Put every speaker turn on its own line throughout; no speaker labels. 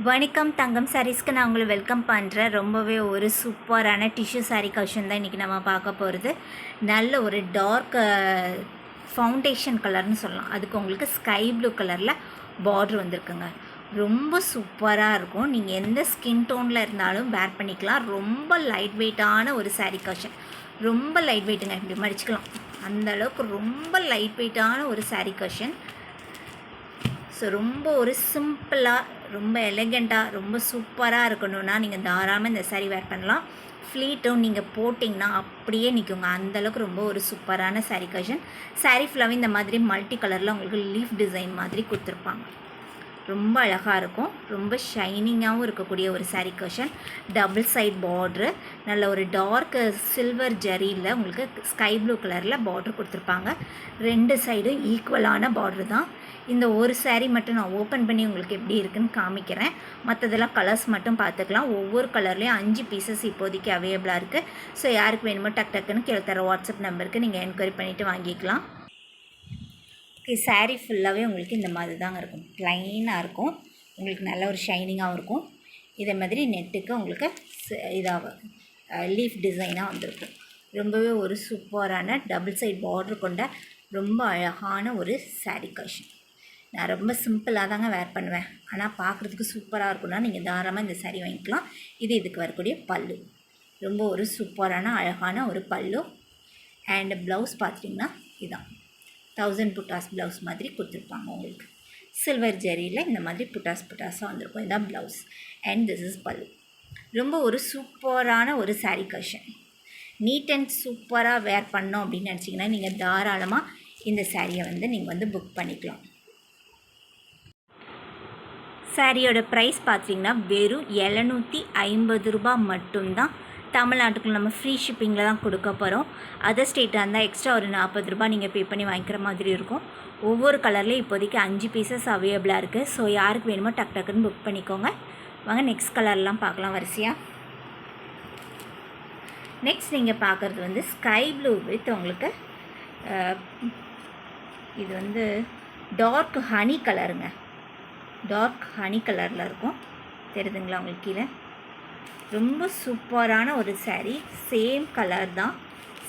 வணக்கம் தங்கம் சாரீஸ்க்கு நான் உங்களை வெல்கம் பண்ணுறேன் ரொம்பவே ஒரு சூப்பரான டிஷ்யூ சாரீ கலெக்ஷன் தான் இன்றைக்கி நம்ம பார்க்க போகிறது நல்ல ஒரு டார்க் ஃபவுண்டேஷன் கலர்னு சொல்லலாம். அதுக்கு உங்களுக்கு ஸ்கை ப்ளூ கலரில் பார்ட்ரு வந்திருக்குங்க. ரொம்ப சூப்பராக இருக்கும். நீங்கள் எந்த ஸ்கின் டோனில் இருந்தாலும் வேர் பண்ணிக்கலாம். ரொம்ப லைட் வெயிட்டான ஒரு சாரீ கலெக்ஷன் ரொம்ப லைட் வெயிட்டுங்க இப்படி மடிச்சுக்கலாம். அந்தளவுக்கு ரொம்ப லைட் வெயிட்டான ஒரு சாரீ கலெக்ஷன் ஸோ ரொம்ப ஒரு சிம்பிளாக ரொம்ப எலகெண்ட்டாக ரொம்ப சூப்பராக இருக்கணும்னா நீங்கள் தாராளமாக இந்த saree வேர் பண்ணலாம். ஃப்ளீட்டும் நீங்கள் போட்டிங்கன்னா அப்படியே நிற்குங்க அந்தளவுக்கு ரொம்ப ஒரு சூப்பரான saree கஷன் saree ஃபுல்லாகவே இந்த மாதிரி மல்டி கலரில் உங்களுக்கு லீஃப் டிசைன் மாதிரி கொடுத்துருப்பாங்க. ரொம்ப அழகாக இருக்கும். ரொம்ப ஷைனிங்காகவும் இருக்கக்கூடிய ஒரு saree கஷன் டபுள் சைட் பார்ட்ரு நல்ல ஒரு டார்க் சில்வர் ஜரியில் உங்களுக்கு ஸ்கை ப்ளூ கலரில் பார்ட்ரு கொடுத்துருப்பாங்க. ரெண்டு சைடும் ஈக்குவலான பார்ட்ரு தான். இந்த ஒரு saree மட்டும் நான் ஓப்பன் பண்ணி உங்களுக்கு எப்படி இருக்குன்னு காமிக்கிறேன். மற்றதெல்லாம் கலர்ஸ் மட்டும் பார்த்துக்கலாம். ஒவ்வொரு கலர்லேயும் அஞ்சு பீசஸ் இப்போதைக்கு அவைலபிளாக இருக்குது ஸோ யாருக்கு வேணுமோ டக் டக்குன்னு கீழே தர வாட்ஸ்அப் நம்பருக்கு நீங்கள் என்கொயரி பண்ணிவிட்டு வாங்கிக்கலாம். ஓகே ஃபுல்லாகவே உங்களுக்கு இந்த மாதிரி தாங்க இருக்கும். ப்ளைனாக இருக்கும். உங்களுக்கு நல்ல ஒரு ஷைனிங்காகவும் இருக்கும். இதே மாதிரி நெட்டுக்கு உங்களுக்கு இதாக லீஃப் டிசைனாக வந்திருக்கும். ரொம்பவே ஒரு சூப்பரான டபுள் சைட் பார்டர் கொண்ட ரொம்ப அழகான ஒரு சாரீ கஷன் நான் ரொம்ப சிம்பிளாக தாங்க வேர் பண்ணுவேன். ஆனால் பார்க்குறதுக்கு சூப்பராக இருக்கும்னா நீங்கள் தாராளமாக இந்த சாரீ வாங்கிக்கலாம். இது இதுக்கு வரக்கூடிய பல்லு. ரொம்ப ஒரு சூப்பரான அழகான ஒரு பல்லு. அண்ட் ப்ளவுஸ் பார்த்துட்டிங்கன்னா இதுதான் தௌசண்ட் புட்டாஸ் ப்ளவுஸ் மாதிரி கொடுத்துருப்பாங்க உங்களுக்கு. சில்வர் ஜெரியில் இந்த மாதிரி புட்டாஸ் புட்டாஸாக வந்திருக்கும். இதான் ப்ளவுஸ் அண்ட் திஸ் இஸ் பல்லு. ரொம்ப ஒரு சூப்பரான ஒரு saree கஷன் நீட் அண்ட் சூப்பராக வேர் பண்ணோம் அப்படின்னு நினச்சிங்கன்னா நீங்கள் தாராளமாக இந்த சாரியை வந்து நீங்கள் வந்து புக் பண்ணிக்கலாம். சாரியோட ப்ரைஸ் பார்த்தீங்கன்னா வெறும் எழுநூற்றி ஐம்பது ரூபா மட்டும்தான் தமிழ்நாட்டுக்குள்ள நம்ம ஃப்ரீ ஷிப்பிங்கில் தான் கொடுக்க போகிறோம் அதர் ஸ்டேட்டாக இருந்தால் எக்ஸ்ட்ரா ஒரு நாற்பது ரூபாய் நீங்கள் பே பண்ணி வாங்கிக்கிற மாதிரி இருக்கும். ஒவ்வொரு கலர்லேயும் இப்போதைக்கு அஞ்சு பீசஸ் அவைலபிளாக இருக்குது ஸோ யாருக்கு வேணுமோ டக் டக்குன்னு புக் பண்ணிக்கோங்க. வாங்க நெக்ஸ்ட் கலர்லாம் பார்க்கலாம் வரிசையாக நெக்ஸ்ட் நீங்கள் பார்க்குறது வந்து ஸ்கை ப்ளூ வித் உங்களுக்கு இது வந்து டார்க் ஹனி கலருங்க டார்க் ஹனி கலரில் இருக்கும். தெரியுதுங்களா உங்களுக்கு கீழே? ரொம்ப சூப்பரான ஒரு சேரீ சேம் கலர் தான்.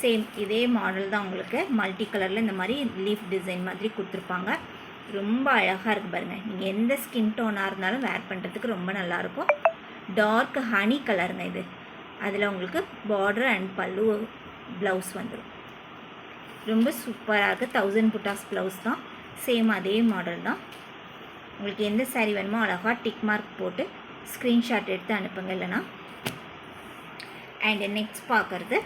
சேம் இதே மாடல் தான் உங்களுக்கு. மல்டி கலரில் இந்த மாதிரி லீஃப் டிசைன் மாதிரி கொடுத்துருப்பாங்க. ரொம்ப அழகாக இருக்குது பாருங்கள் நீங்கள் எந்த ஸ்கின் டோனாக இருந்தாலும் வேர் பண்ணுறதுக்கு ரொம்ப நல்லாயிருக்கும் டார்க் ஹனி கலருங்க இது. அதில் உங்களுக்கு பார்டர் அண்ட் பல்லு ப்ளவுஸ் வந்துடும் ரொம்ப சூப்பராக இருக்குது தௌசண்ட் புட்டாஸ் ப்ளவுஸ் தான். சேம் அதே மாடல் தான். உங்களுக்கு எந்த சாரீ வேணுமோ அழகாக டிக் மார்க் போட்டு ஸ்க்ரீன்ஷாட் எடுத்து அனுப்புங்க இல்லைனா. அண்டு நெக்ஸ்ட் பார்க்குறது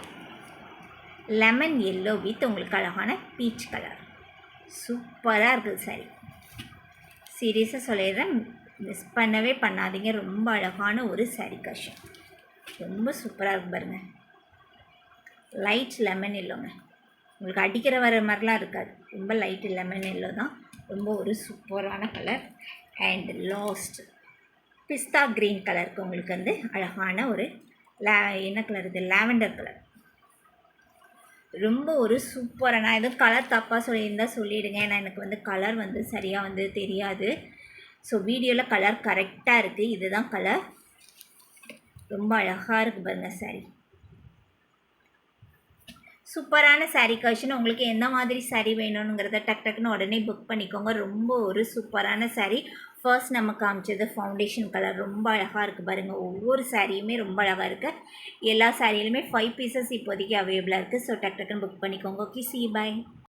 லெமன் எல்லோ வித் உங்களுக்கு அழகான பீச் கலர் சூப்பராக இருக்குது saree. சீரியஸாக சொல்லிடுறேன் மிஸ் பண்ணவே பண்ணாதீங்க. ரொம்ப அழகான ஒரு சாரி கஷன் ரொம்ப சூப்பராக இருக்கு பாருங்கள் லைட் லெமன் எல்லோங்க உங்களுக்கு அடிக்கிற வர மாதிரிலாம் இருக்காது. ரொம்ப லைட் லெமன் எல்லோ தான். ரொம்ப ஒரு சூப்பரான கலர் அண்ட் லாஸ்ட் பிஸ்தா க்ரீன் கலருக்கு உங்களுக்கு வந்து அழகான ஒரு லே என்ன கலர் இது? லாவெண்டர் கலர் ரொம்ப ஒரு சூப்பராக நான் எதுவும் கலர் தப்பாக சொல்லியிருந்தா சொல்லிவிடுங்க ஏன்னா எனக்கு வந்து கலர் வந்து சரியாக வந்து தெரியாது. ஸோ வீடியோவில் கலர் கரெக்டாக இருக்குது இதுதான் கலர் ரொம்ப அழகாக இருக்குது பாருங்க சாரி சூப்பரான saree கலெக்ஷன் உங்களுக்கு எந்த மாதிரி saree வேணுங்கிறத டக் டக்குன்னு உடனே புக் பண்ணிக்கோங்க. ரொம்ப ஒரு சூப்பரான saree. ஃபர்ஸ்ட் நம்ம காமிச்சது ஃபவுண்டேஷன் கலர் ரொம்ப அழகாக இருக்குது பாருங்கள் ஒவ்வொரு சாரியுமே ரொம்ப அழகாக இருக்குது எல்லா சாரியிலுமே ஃபைவ் பீசஸ் இப்போதைக்கு அவைலபிளாக இருக்குது ஸோ டக் டக்குன்னு புக் பண்ணிக்கோங்க. ஓகே சி பாய்